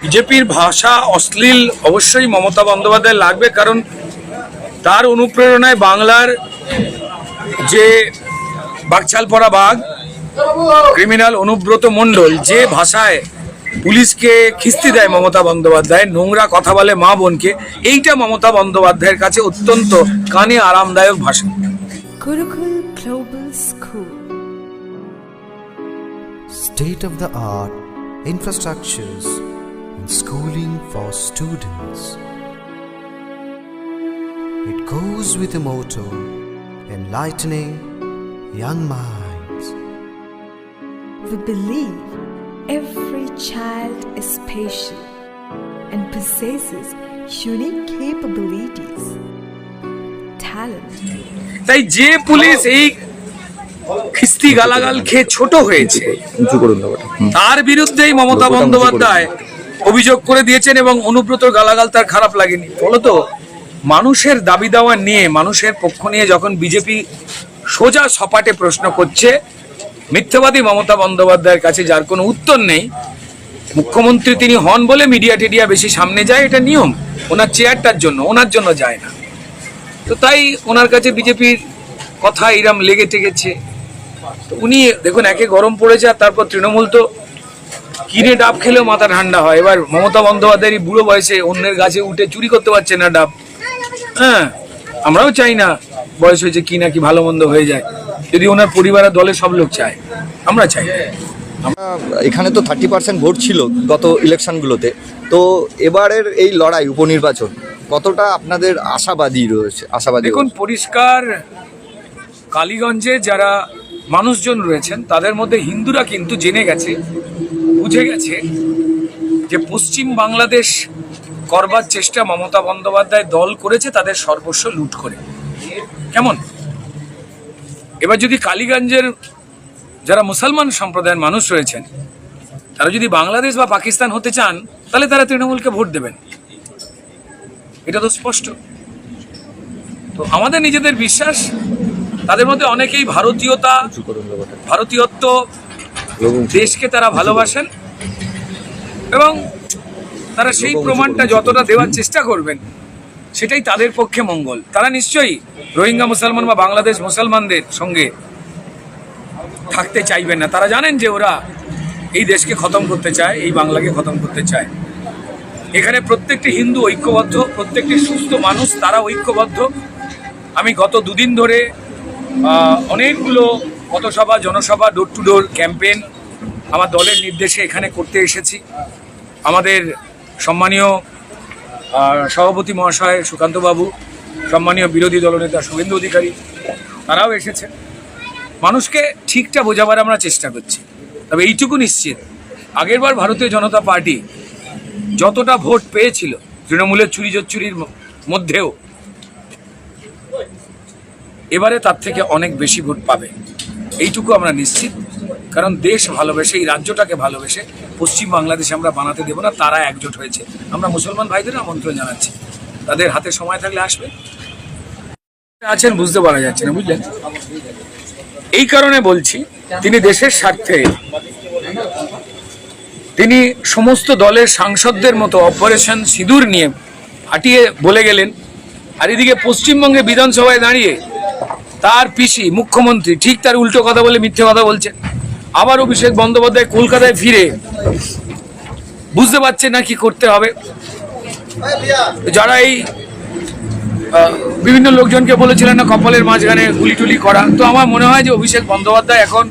বিজেপির ভাষা অশ্লীল অবশ্যই মমতা বন্দ্যোপাধ্যায় লাগবে, কারণ তার অনুপ্রেরণায় বাংলার যে বাকচাল পরা বাঘ, ক্রিমিনাল অনুব্রত মণ্ডল যে ভাষায় পুলিশকে খিস্তি দেয় মমতা বন্দ্যোপাধ্যায়, নোংরা কথা বলে মা বোনকে, এইটা মমতা বন্দ্যোপাধ্যায়ের কাছে অত্যন্ত কানে আরামদায়ক ভাষা School. state of the art infrastructures schooling for students. It goes with a motto enlightening young minds. We believe every child is special and possesses unique capabilities, talent, তাই যে পুলিশ এই খিস্তি গালাগাল খেয়ে ছোট হয়েছে। তার বিরুদ্ধেই মমতা বন্দ্যোপাধ্যায় অভিযোগ করে দিয়েছেন এবং অনুব্রত গালাগাল তার খারাপ লাগেনি। ফলত মানুষের দাবি দাওয়া নিয়ে, মানুষের পক্ষ নিয়ে যখন বিজেপি সোজা সপাটে প্রশ্ন করছে, মিথ্যাবাদী মমতা বন্দ্যোপাধ্যায়ের কাছে যার কোনো উত্তর নেই, মুখ্যমন্ত্রী তিনি হন বলে মিডিয়া টিডিয়া বেশি সামনে যায়, এটা নিয়ম। ওনার চেয়ারটার জন্য, ওনার জন্য যায় না। তো তাই ওনার কাছে বিজেপির কথা এরম লেগে টেগেছে উনি, দেখুন, একে গরম পড়েছে আর তারপর তৃণমূল তো কিনে ডাব খেলেও মাথা ঠান্ডা হয়? এবার মমতা বন্দ্যোপাধ্যায়ের এই বুড়ো বয়সে অন্যের গাছে উঠে চুরি করতে পারছে না ডাব। হ্যাঁ আমরাও চাই না বয়স হয়েছে কি না কি ভালো মন্দ হয়ে যায়। যদি ওনার পরিবারের দলে সব লোক চায় আমরা চাই। আমরা এখানে তো থার্টি পার্সেন্ট ভোট ছিল গত ইলেকশনগুলোতে তো এবারের এই লড়াই উপনির্বাচন কতটা আপনাদের আশাবাদী রয়েছে? আশাবাদী দেখুন পরিষ্কার কালীগঞ্জে যারা মানুষজন রয়েছেন তাদের মধ্যে হিন্দুরা কিন্তু জেনে গেছে বুঝে গেছে যে পশ্চিম বাংলাদেশ করবার চেষ্টা মমতা বন্দ্যোপাধ্যায় দল করেছে, তাদের সর্বস্ব লুট করে। কেমন? এবার যদি কালীগঞ্জের যারা মুসলমান সম্প্রদায়ের মানুষ রয়েছেন, তারা যদি বাংলাদেশ বা পাকিস্তান হতে চান, তাহলে তারা তৃণমূলকে ভোট দেবেন। এটা তো স্পষ্ট। তো আমাদের নিজেদের বিশ্বাস, তাদের মধ্যে অনেকেই ভারতীয়তা, ভারতীয়ত্ব দেশকে তারা ভালোবাসেন এবং তারা সেই প্রমাণটা যতটা দেওয়ার চেষ্টা করবেন সেটাই তাদের পক্ষে মঙ্গল। তারা নিশ্চয়ই রোহিঙ্গা মুসলমান বা বাংলাদেশ মুসলমানদের সঙ্গে থাকতে চাইবেন না। তারা জানেন যে ওরা এই দেশকে খতম করতে চায় এই বাংলাকে খতম করতে চায়। এখানে প্রত্যেকটি হিন্দু ঐক্যবদ্ধ প্রত্যেকটি সুস্থ মানুষ তারা ঐক্যবদ্ধ। আমি গত দুদিন ধরে অনেকগুলো পথসভা, জনসভা ডোর টু ডোর ক্যাম্পেইন আমার দলের নির্দেশে এখানে করতে এসেছি। আমাদের সম্মানীয় সভাপতি মহাশয় সুকান্তবাবু, সম্মানীয় বিরোধী দলনেতা শুভেন্দু অধিকারী, তারাও এসেছেন মানুষকে ঠিকটা বোঝাবার আমরা চেষ্টা করছি। তবে এইটুকু নিশ্চিত, আগেরবার ভারতীয় জনতা পার্টি যতটা ভোট পেয়েছিল, তৃণমূলের চুরি চুরির মধ্যেও, এবারে তার থেকে অনেক বেশি ভোট পাবে। এইটুকু আমরা নিশ্চিত। কারণ দেশ ভালোবেসে, এই রাজ্যটাকে ভালোবেসে পশ্চিম বাংলাদেশ আমরা বানাতে দেবো না, তারা একজোট হয়েছে। আমরা মুসলমান ভাইদের আমন্ত্রণ জানাচ্ছি। তাদের হাতে সময় থাকলে আসবে। আছেন, বুঝতে পারা যাচ্ছে না, বুঝলেন? এই কারণে বলছি, তিনি দেশের স্বার্থে, তিনি সমস্ত দলের সাংসদদের মতো অপারেশন সিঁদুর নিয়ে হাঁটিয়ে বলে গেলেন। আর এদিকে পশ্চিমবঙ্গে বিধানসভায় দাঁড়িয়ে তার পিসি, মুখ্যমন্ত্রী, ঠিক তার উল্টো কথা বলে মিথ্যে কথা বলছেন আবার অভিষেক বন্দ্যোপাধ্যায় কলকাতায় ফিরে। বুঝতে পারছে না কি করতে হবে। যারা এই বিভিন্ন লোকজনকে বলেছিলেন না কপালের মাঝখানে গুলি টুলি করা, তো আমার মনে হয় যে অভিষেক বন্দ্যোপাধ্যায় এখন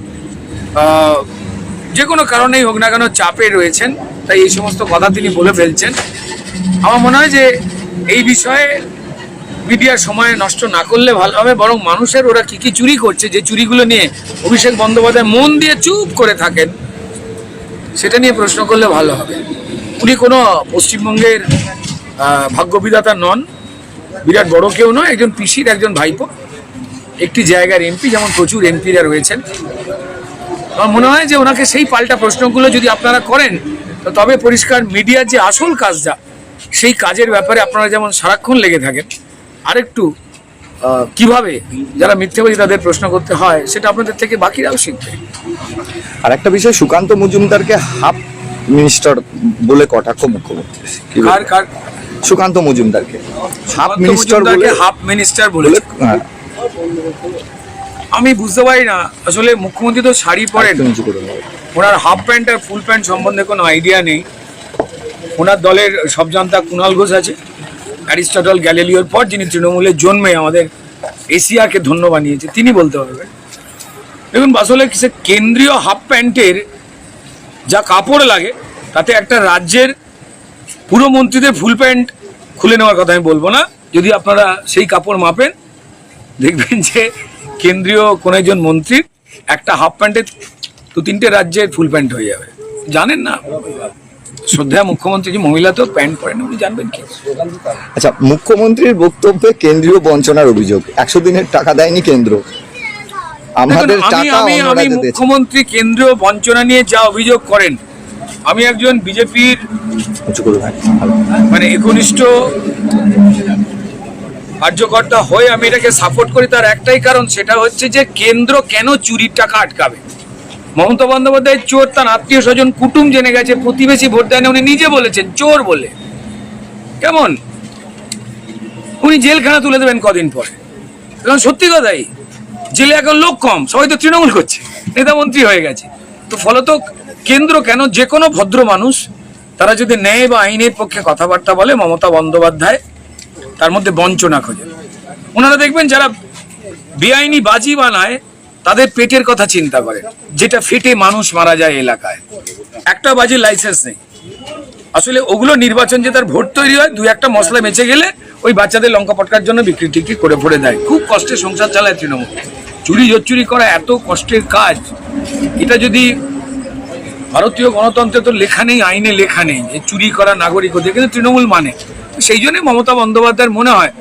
যে কোনো কারণেই হোক না কেন চাপে রয়েছেন। তাই এই সমস্ত কথা তিনি বলে ফেলছেন। আমার মনে হয় যে এই বিষয়ে মিডিয়ার সময় নষ্ট না করলে ভালো হবে, বরং মানুষের ওরা কি কি চুরি করছে, যে চুরিগুলো নিয়ে অভিষেক বন্দ্যোপাধ্যায় মন দিয়ে চুপ করে থাকেন, সেটা নিয়ে প্রশ্ন করলে ভালো হবে। উনি কোনো পশ্চিমবঙ্গের ভাগ্যবিধাতা নন, বিরাট বড় কেউ নয়, একজন পিসির একজন ভাইপো, একটি জায়গার এমপি, যেমন প্রচুর এমপিরা রয়েছেন। আমার মনে হয় যে ওনাকে সেই পাল্টা প্রশ্নগুলো যদি আপনারা করেন, তো তবে পরিষ্কার মিডিয়ার যে আসল কাজটা, সেই কাজের ব্যাপারে আপনারা যেমন সারাক্ষণ লেগে থাকেন আরেকটু কীভাবে যারা মিথ্যেবাদী তাদের প্রশ্ন করতে হয় সেটা আপনাদের থেকে বাকিরাও শিখবে। আর একটা বিষয় সুকান্ত মজুমদারকে হাফ মিনিস্টার বলে কটাক্ষ মুখ্যমন্ত্রী। কার কার? সুকান্ত মজুমদারকে। হাফ মিনিস্টার বলে হাফ মিনিস্টার বলে হ্যাঁ। আমি বুঝতে পারি না আসলে মুখ্যমন্ত্রী তো শাড়ি পরেন। ওনার হাফ প্যান্ট আর ফুল প্যান্ট সম্বন্ধে কোনো আইডিয়া নেই। ওনার দলের সব জানতা কুণাল ঘোষ আছে। অ্যারিস্টটল গ্যালিলিওর পর যিনি তৃণমূলের জন্মে আমাদের এশিয়াকে ধন্য বানিয়েছে, তিনি বলতে পারবেন দেখুন আসলে সে কেন্দ্রীয় হাফ প্যান্টের যা কাপড় লাগে, তাতে একটা রাজ্যের পুরো মন্ত্রীদের ফুল প্যান্ট খুলে নেওয়ার কথা আমি বলব না। যদি আপনারা সেই কাপড় মাপেন, দেখবেন যে কেন্দ্রীয় কোন একজন মন্ত্রীর একটা হাফ প্যান্টে দু তিনটে রাজ্যের ফুল প্যান্ট হয়ে যাবে। জানেন না? শ্রদ্ধা মুখ্যমন্ত্রী যে মহিলা তো প্যান্ট পরেন উনি জানবেন কি? আচ্ছা মুখ্যমন্ত্রীর বক্তব্যে কেন্দ্রীয় বঞ্চনার অভিযোগ। একশো দিনের টাকা দেয়নি কেন্দ্র। আমাদের আমি টাকা মুখ্যমন্ত্রী কেন্দ্রীয় বঞ্চনা নিয়ে যা অভিযোগ করেন আমি একজন বিজেপির। মানে একনিষ্ঠ কার্যকর্তা হয়ে আমি এটাকে সাপোর্ট করি তার একটাই কারণ সেটা হচ্ছে যে কেন্দ্র কেন চুরির টাকা আটকাবে? মমতা বন্দ্যোপাধ্যায় চোর, তার আত্মীয় স্বজন, কুটুম জেনে গেছে, প্রতিবেশী ভোট দেয়নি, উনি নিজে বলেছেন, চোর বলে। কেমন? উনি জেলখানা তুলে দেবেন কদিন পরে। কারণ সত্যি কথাই, জেলে এখন লোক কম, সবাই তো তৃণমূল করছে, নেতা মন্ত্রী হয়ে গেছে। তো ফলত কেন্দ্র কেন যে কোনো ভদ্র মানুষ, তারা যদি ন্যায় বা আইনের পক্ষে কথাবার্তা বলে, মমতা বন্দ্যোপাধ্যায় তার মধ্যে বঞ্চনা খোঁজে ওনারা দেখবেন যারা বেআইনি বাজি বানায় তাদের পেটের কথা চিন্তা করে, যেটা ফেটে মানুষ মারা যায় এলাকায়। একটা বাজে লাইসেন্স নেই। আসলে ওগুলো নির্বাচন যে তার ভোট তৈরি হয়, দু একটা মশলা বেঁচে গেলে ওই বাচ্চাদের লঙ্কা পটকার জন্য বিক্রি টিক্রি করে পড়ে দেয়। খুব কষ্টে সংসার চালায় তৃণমূল। চুরি জোচ্চুরি করা এত কষ্টের কাজ। এটা যদি ভারতীয় গণতন্ত্রে তো লেখা নেই, আইনে লেখা নেই যে চুরি করা নাগরিক হতে কিন্তু তৃণমূল মানে। সেই জন্যই মমতা বন্দ্যোপাধ্যায়ের মনে হয়,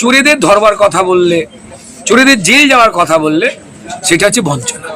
চোরেদের ধরবার কথা বললে, চোরেদের জেল যাওয়ার কথা বললে সেটা হচ্ছে বঞ্চনা।